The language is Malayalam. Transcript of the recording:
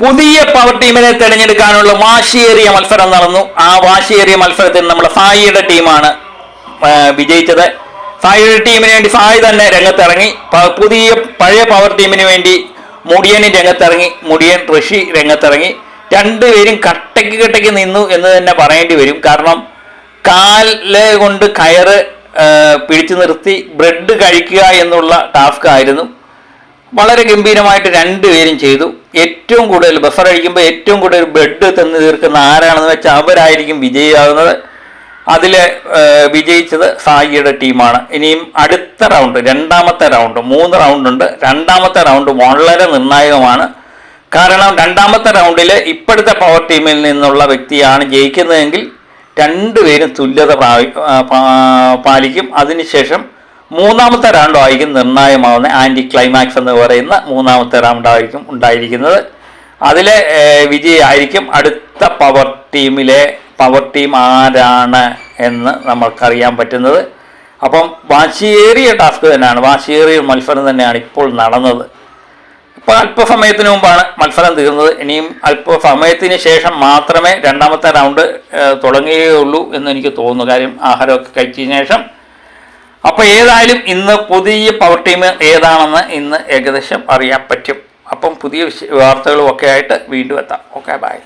പുതിയ പവർ ടീമിനെ തെരഞ്ഞെടുക്കാനുള്ള വാശിയേറിയ മത്സരം നടന്നു. ആ വാശിയേറിയ മത്സരത്തിൽ നമ്മുടെ സായിയുടെ ടീമാണ് വിജയിച്ചത്. സായിയുടെ ടീമിന് വേണ്ടി സായി തന്നെ രംഗത്തിറങ്ങി. പുതിയ പഴയ പവർ ടീമിന് വേണ്ടി മുടിയനും രംഗത്തിറങ്ങി. മുടിയൻ ഋഷി രംഗത്തിറങ്ങി. രണ്ടുപേരും കട്ടയ്ക്ക് കട്ടയ്ക്ക് നിന്നു എന്ന് തന്നെ പറയേണ്ടി വരും. കാരണം കാൽ കൊണ്ട് കയറ് പിടിച്ചു നിർത്തി ബ്രെഡ് കഴിക്കുക എന്നുള്ള ടാസ്ക് ആയിരുന്നു. വളരെ ഗംഭീരമായിട്ട് രണ്ടുപേരും ചെയ്തു. ഏറ്റവും കൂടുതൽ ബഫർ അടിക്കുമ്പോൾ ഏറ്റവും കൂടുതൽ ബെഡ് തന്നു തീർക്കുന്ന ആരാണെന്ന് വെച്ചാൽ അവരായിരിക്കും വിജയിയാകുന്നത്. അതിൽ വിജയിച്ചത് സായിയുടെ ടീമാണ്. ഇനിയും അടുത്ത റൗണ്ട് രണ്ടാമത്തെ റൗണ്ട് മൂന്ന് റൗണ്ടുണ്ട് രണ്ടാമത്തെ റൗണ്ട് വളരെ നിർണായകമാണ്. കാരണം രണ്ടാമത്തെ റൗണ്ടിൽ ഇപ്പോഴത്തെ പവർ ടീമിൽ നിന്നുള്ള വ്യക്തിയാണ് ജയിക്കുന്നതെങ്കിൽ രണ്ടുപേരും തുല്യത പാലിക്കും. അതിനുശേഷം മൂന്നാമത്തെ റൗണ്ടായിരിക്കും നിർണായകമാവുന്ന ആന്റി ക്ലൈമാക്സ് എന്ന് പറയുന്ന മൂന്നാമത്തെ റൗണ്ടായിരിക്കും ഉണ്ടായിരിക്കുന്നത്. അതിലെ വിജയമായിരിക്കും അടുത്ത പവർ ടീമിലെ പവർ ടീം ആരാണ് എന്ന് നമ്മൾക്കറിയാൻ പറ്റുന്നത്. അപ്പം വാശിയേറിയ ടാസ്ക് തന്നെയാണ്. വാശിയേറിയ മത്സരം തന്നെയാണ് ഇപ്പോൾ നടന്നത്. ഇപ്പോൾ അല്പസമയത്തിന് മുമ്പാണ് മത്സരം തീർന്നത്. ഇനിയും അല്പസമയത്തിന് ശേഷം മാത്രമേ രണ്ടാമത്തെ റൗണ്ട് തുടങ്ങുകയുള്ളൂ എന്ന് എനിക്ക് തോന്നുന്നു. കാര്യം ആഹാരമൊക്കെ കഴിച്ചതിന് ശേഷം അപ്പോൾ ഏതായാലും ഇന്ന് പുതിയ പവർ ടീം ഏതാണെന്ന് ഇന്ന് ഏകദേശം അറിയാൻ പറ്റും. അപ്പം പുതിയ വാർത്തകളും ഒക്കെ ആയിട്ട് വീണ്ടും എത്താം. Okay bye